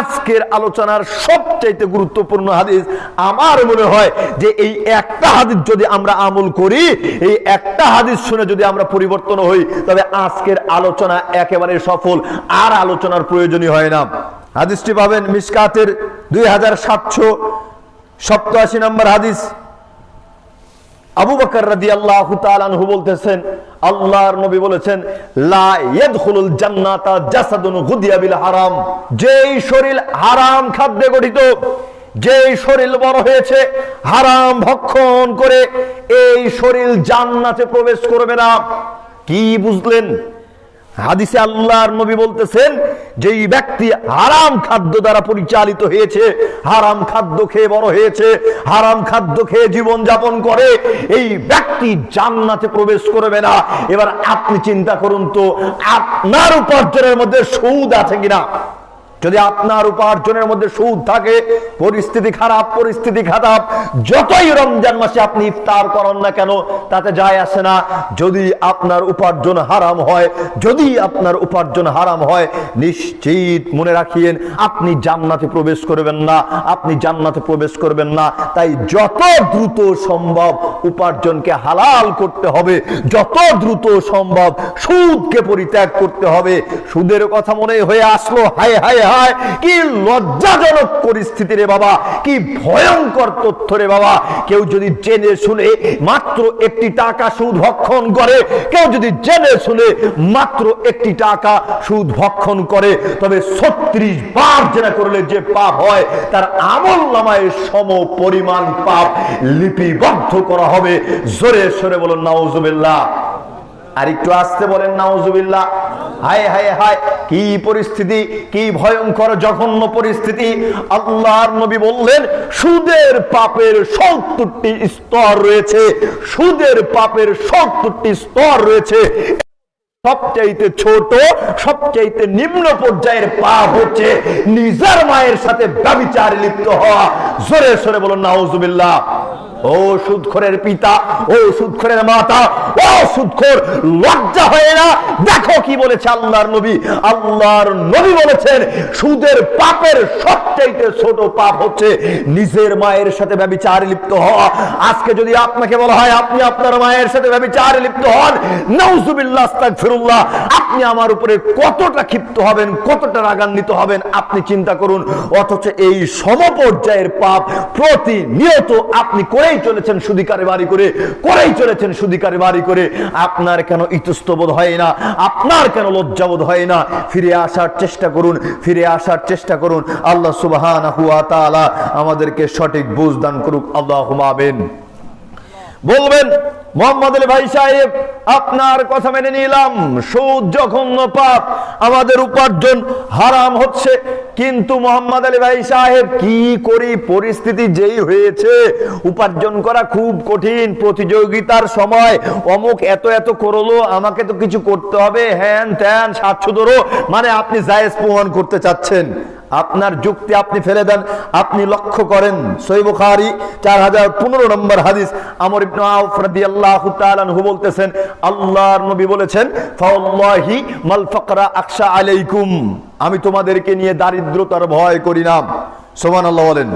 আজকের আলোচনার সবচাইতে গুরুত্বপূর্ণ হাদিস আমার মনে হয় যে এই একটা হাদিস যদি আমরা আমল করি, এই একটা হাদিস শুনে যদি আমরা পরিবর্তন হই, তবে আজকের আলোচনা একেবারে সফল, আর আলোচনার প্রয়োজনই হয় না। হাদিসটি পাবেন মিসকাতের দুই হাজার সাতশো সপ্তাশি নম্বর হাদিস। আবু বকর তাআলা আনহু বলতেছেন আল্লাহর নবী বলেছেন, লা ইয়াদখুলুল জান্নাতা জাসাদুন গুদিয়া বিল হারাম। যেই শরীর হারাম খাদ্যে গঠিত, যেই শরীর বড় হয়েছে, হারাম ভক্ষণ করে এই শরীর জান্নাতে প্রবেশ করবে না। কি বুঝলেন? হাদিসে আল্লাহর নবী বলতেছেন যে ব্যক্তি হারাম খাদ্য দ্বারা পরিচালিত হয়েছে, হারাম খাদ্য খেয়ে বড় হয়েছে, হারাম খাদ্য খেয়ে জীবন যাপন করে, এই ব্যক্তি জান্নাতে প্রবেশ করবে না। এবার আপনি চিন্তা করুন তো, আপনার উপার্জনের মধ্যে সৌদ আছে কিনা? যদি আপনার উপার্জনের মধ্যে সুদ থাকে, পরিস্থিতি খারাপ পরিস্থিতি খারাপ, যতই রমজান মাসে আপনি ইফতার করেন না কেন, তাতে যায় আসে না। যদি আপনার উপার্জন হারাম হয়, যদি আপনার উপার্জন হারাম হয়, নিশ্চিত মনে রাখিয়েন, আপনি জান্নাতে প্রবেশ করবেন না, আপনি জান্নাতে প্রবেশ করবেন না। তাই যত দ্রুত সম্ভব উপার্জনকে হালাল করতে হবে, যত দ্রুত সম্ভব সুদকে পরিত্যাগ করতে হবে। সুদের কথা মনে হয়ে আসলো, হায় হায় হায়? কি লজ্জাজনক পরিস্থিতি রে বাবা, কি ভয়ঙ্কর তথ্য রে বাবা। কেউ যদি জেনে শুনে মাত্র একটি টাকা সুদ ভক্ষণ করে, কেউ যদি জেনে শুনে মাত্র একটি টাকা সুদ ভক্ষণ করে, তবে ছত্রিশ বার জেনা করলে যে পাপ হয়, তার আমল নামায় সম পরিমাণ পাপ লিপিবদ্ধ করা হবে। জোরে সরে বলুন, নাউজুবিল্লাহ। আর একটু আসতে বলেন, নাউজুবিল্লাহ। হায় হায় হায়। কি পরিস্থিতি, কি ভয়ঙ্কর, জঘন্য পরিস্থিতি? আল্লাহর নবী বললেন, সুদের পাপের সত্তরটি স্তর রয়েছে, সুদের পাপের সত্তরটি স্তর রয়েছে। সবচাইতে ছোট, সবচাইতে নিম্ন পর্যায়ের পাপ হচ্ছে নিজের মায়ের সাথে ব্যবিচারে লিপ্ত হওয়া। জোরে সরে বলুন, নাউজুবিল্লাহ। ও সুদখোরের পিতা, ও সুদখোরের মাতা, ও সুদখোর, লজ্জা হয় না? দেখো কি বলেছে আল্লাহর নবী। আল্লাহর নবী বলেছেন, সুদের পাপের সবচাইতে ছোট পাপ হচ্ছে নিজের মায়ের সাথে ব্যবিচারে লিপ্ত হওয়া। আজকে যদি আপনাকে বলা হয়, আপনি আপনার মায়ের সাথে ব্যবিচারে লিপ্ত হন, নাউজুবিল্লাহ, আস্তাগফিরুল্লাহ, আপনি আমার উপরে কতটা ক্ষিপ্ত হবেন, কতটা রাগান্বিত হবেন, আপনি চিন্তা করুন। অথচ এই সমপর্যায়ের পাপ প্রতিনিয়ত আপনি করেই চলেছেন সুদিকারে বাড়ি করে, করেই চলেছেন সুদিকারে বাড়ি করে। আপনার কেন ইতস্তবোধ হয় না? আপনার কেন লজ্জাবোধ হয় না? ফিরে আসার চেষ্টা করুন, ফিরে আসার চেষ্টা করুন। আল্লাহ সুবাহ আমাদেরকে সঠিক বুঝ দান করুক। আল্লাহ আমিন। বলবেন, মোহাম্মদ আলী ভাই সাহেব, আপনার কথা মেনে নিলাম। সুদ জঘন্য পাপ, আমাদের উপার্জন হারাম হচ্ছে। কিন্তু মোহাম্মদ আলী ভাই সাহেব, কি করি? পরিস্থিতি যেই হয়েছে, উপার্জন করা খুব কঠিন। প্রতিযোগিতার সময় অমুক এত এত করল, আমাকে তো কিছু করতে হবে। হ্যান ত্যান সাতশো ধরো মানে আপনি জায়েজ প্রমাণ করতে চাচ্ছেন। আপনার যুক্তি আপনি ফেলে দেন, আপনি লক্ষ্য করেন। সৈবখারি চার হাজার পনেরো নম্বর হাদিস। আমর ইবনে আউফ রাদিয়াল্লাহু বলতেছেন, আল্লাহর নবী বলেছেন, ফাওয়াল্লাহি মাল ফাকরা আলাইকুম। আমি তোমাদেরকে নিয়ে দারিদ্রতার ভয় করি না। সোমান আল্লাহ বলেন।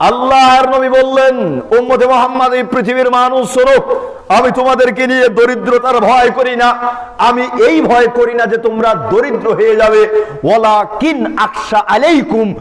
আল্লাহর নবী বললেন, উম্মতে মোহাম্মদ, এই পৃথিবীর মানুষ স্বরূপ আমি তোমাদেরকে নিয়ে দরিদ্রতার ভয় করি না। আমি এই ভয় করি না যে তোমরা দরিদ্র হয়ে যাবে। ওলা কিন আকশা আলাইকুম।